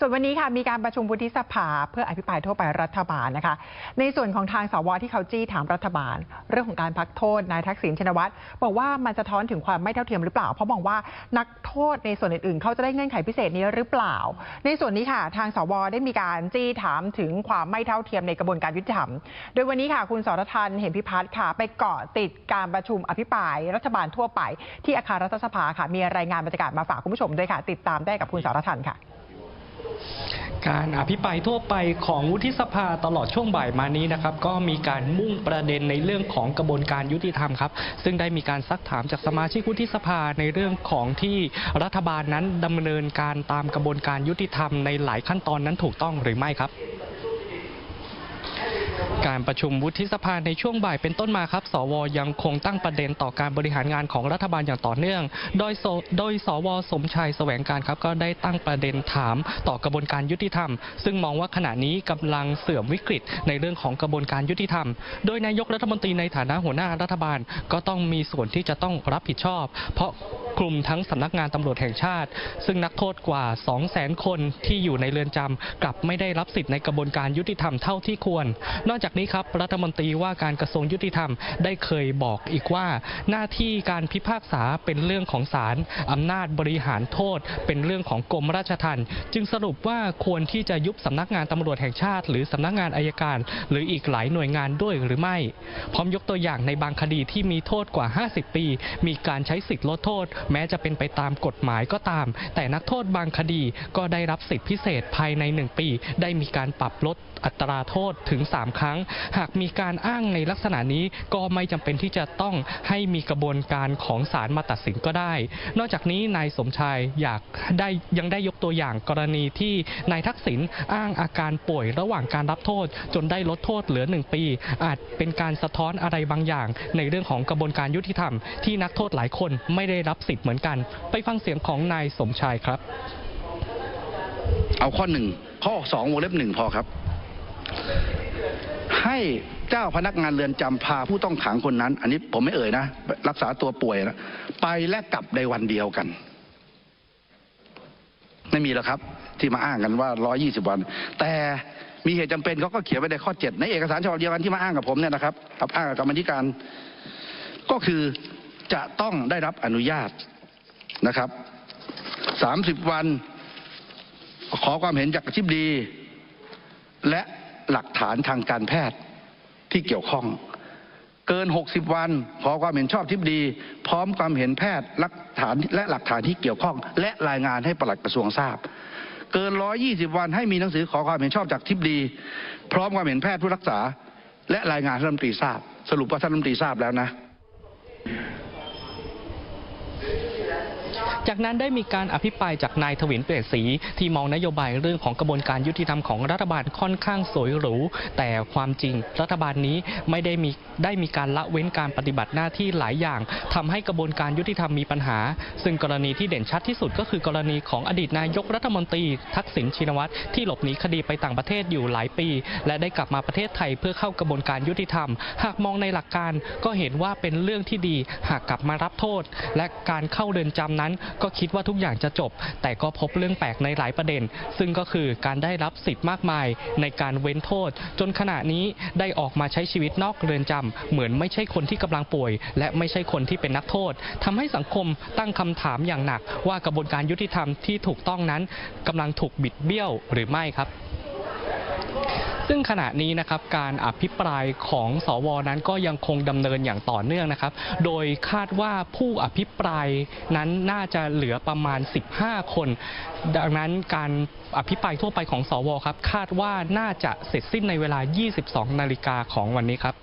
ส่วนวันนี้ค่ะมีการประชุมวุฒิสภาเพื่ออภิปรายทั่วไปรัฐบาลนะคะ ในส่วนของทางสวที่เขาจี้ถามรัฐบาล เรื่องของการพักโทษนายทักษิณชินวัตรบอกว่ามันสะท้อนถึงความไม่เท่าเทียมหรือเปล่า เพราะมองว่านักโทษในส่วนอื่นๆ เขาจะได้เงื่อนไขพิเศษนี้หรือเปล่า ในส่วนนี้ค่ะ ทางสวได้มีการจี้ถามถึงความไม่เท่าเทียมในกระบวนการยุติธรรม โดยวันนี้ค่ะคุณสรทันเห็นพิพัฒน์ค่ะ ไปเกาะติดการประชุมอภิปราย รัฐบาลทั่วไป ที่อาคารรัฐสภาค่ะ มีรายงานบรรยากาศมาฝากคุณผู้ชมด้วยค่ะ ติดตามได้กับคุณสรทันค่ะ การอภิปรายทั่วไปของวุฒิสภาตลอดช่วงบ่ายมานี้นะครับ ก็มีการมุ่งประเด็นในเรื่องของกระบวนการยุติธรรมครับ ซึ่งได้มีการซักถามจากสมาชิกวุฒิสภาในเรื่องของที่รัฐบาลนั้นดำเนินการตามกระบวนการยุติธรรมในหลายขั้นตอนนั้นถูกต้องหรือไม่ครับ การประชุมวุฒิสภาในช่วงบ่ายเป็นต้นมาครับ สวยังคงตั้งประเด็นต่อการบริหารงานของรัฐบาลอย่างต่อเนื่อง โดยสโดยสวสมชัยแสวงการครับก็ได้ตั้งประเด็นถามต่อกระบวนการยุติธรรม ซึ่งมองว่าขณะนี้กำลังเสื่อมวิกฤตในเรื่องของกระบวนการยุติธรรม โดยนายกรัฐมนตรีในฐานะหัวหน้ารัฐบาล ก็ต้องมีส่วนที่จะต้องรับผิดชอบ เพราะ คลุมทั้งสำนักงานตำรวจแห่งชาติ ซึ่งนักโทษกว่า 200,000 คนที่อยู่ในเรือนจำกลับไม่ได้รับสิทธิ์ในกระบวนการยุติธรรมเท่าที่ควร นอกจากนี้ครับรัฐมนตรีว่าการกระทรวงยุติธรรมได้เคยบอกอีกว่า หน้าที่การพิพากษาเป็นเรื่องของศาลอำนาจบริหารโทษ เป็นเรื่องของกรมราชทัณฑ์จึงสรุปว่าควรที่จะยุบสำนักงานตำรวจแห่งชาติ หรือสำนักงานอายการ หรืออีกหลายหน่วยงานด้วยหรือไม่ พร้อมยกตัวอย่างในบางคดีที่มีโทษกว่า 50 ปี มีการใช้สิทธิลดโทษแม้จะเป็นไปตามกฎหมายก็ตาม แต่นักโทษบางคดีก็ได้รับสิทธิพิเศษภายใน 1 ปี ได้มีการปรับลดอัตราโทษถึง 3 ครั้ง หากมีการอ้างในลักษณะนี้ก็ไม่จำเป็นที่จะต้องให้มีกระบวนการของศาลมาตัดสินก็ได้ นอกจากนี้นายสมชายอยากได้ยังได้ยกตัวอย่างกรณีที่นายทักษิณอ้างอาการป่วยระหว่างการรับโทษ จนได้ลดโทษเหลือ 1 ปี อาจเป็นการสะท้อนอะไรบางอย่าง ในเรื่องของกระบวนการยุติธรรมที่นักโทษหลายคนไม่ได้รับสิทธิเหมือนกัน ไปฟังเสียงของนายสมชายครับ เอาข้อหนึ่งข้อสองวงเล็บหนึ่งพอครับ ให้เจ้าพนักงานเรือนจำพาผู้ต้องขังคนนั้น อันนี้ผมไม่เอ่ยนะ รักษาตัวป่วยนะไปและกลับในวันเดียวกัน ไม่มีแล้วครับ ที่มาอ้างกันว่า 120 วัน แต่มีเหตุจำเป็นเขาก็เขียนไว้ในข้อ 7 ในเอกสารฉบับเดียวกันที่มาอ้างกับผมเนี่ยนะครับกับอ้างกับกรรมธิการ ก็คือ จะต้องได้รับอนุญาตนะครับ30วันขอความเห็นจากอธิบดีและหลักฐานทางการแพทย์ที่เกี่ยวข้อง เกิน 60 วัน ขอความเห็นชอบทิบดี พร้อมความเห็นแพทย์หลักฐานและหลักฐานที่เกี่ยวข้อง และรายงานให้ปลัดกระทรวงทราบ เกิน 120 วันให้มีหนังสือขอความเห็นชอบจากทิบดี พร้อมความเห็นแพทย์ผู้รักษา และรายงานให้รัฐมนตรีทราบ สรุปว่าท่านรัฐมนตรีทราบแล้วนะ จากนั้นได้มีการอภิปรายจากนายทวินเปรตศรีที่มองนโยบายเรื่องของกระบวนการยุติธรรมของรัฐบาลค่อนข้างสวยหรู แต่ความจริงรัฐบาลนี้ไม่ได้มีได้มีการละเว้นการปฏิบัติหน้าที่หลายอย่างทำให้กระบวนการยุติธรรมมีปัญหา ซึ่งกรณีที่เด่นชัดที่สุดก็คือกรณีของอดีตนายกรัฐมนตรี ทักษิณชินวัตรที่หลบหนีคดีไปต่างประเทศอยู่หลายปี และได้กลับมาประเทศไทยเพื่อเข้ากระบวนการยุติธรรม หากมองในหลักการก็เห็นว่าเป็นเรื่องที่ดีหากกลับมารับโทษ และการเข้าเรือนจำนั้นก็คิดว่าทุกอย่างจะจบ แต่ก็พบเรื่องแปลกในหลายประเด็น ซึ่งก็คือการได้รับสิทธิ์มากมายในการเว้นโทษ จนขณะนี้ได้ออกมาใช้ชีวิตนอกเรือนจำเหมือนไม่ใช่คนที่กำลังป่วย และไม่ใช่คนที่เป็นนักโทษทำให้สังคมตั้งคำถามอย่างหนัก ว่ากระบวนการยุติธรรมที่ถูกต้องนั้นกำลังถูกบิดเบี้ยวหรือไม่ครับ ซึ่งขณะนี้นะครับการอภิปรายของสวนั้นก็ยังคงดำเนินอย่างต่อเนื่องนะครับ โดยคาดว่าผู้อภิปรายนั้นน่าจะเหลือประมาณ 15 คน ดังนั้นการอภิปรายทั่วไปของสวครับ คาดว่าน่าจะเสร็จสิ้นในเวลา 22 นาฬิกาของวันนี้ครับ